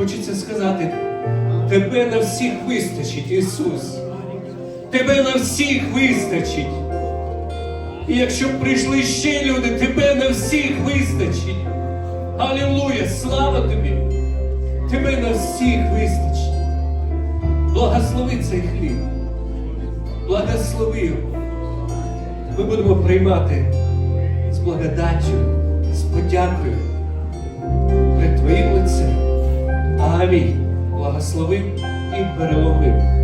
хочеться сказати, тебе на всіх вистачить, Ісус. Тебе на всіх вистачить. І якщо б прийшли ще люди, тебе на всіх вистачить. Алілуя! Слава тобі! Тебе на всіх вистачить. Благослови цей хліб. Благослови його. Ми будемо приймати з благодаттю, з подякою Амінь. Благословив і переломив.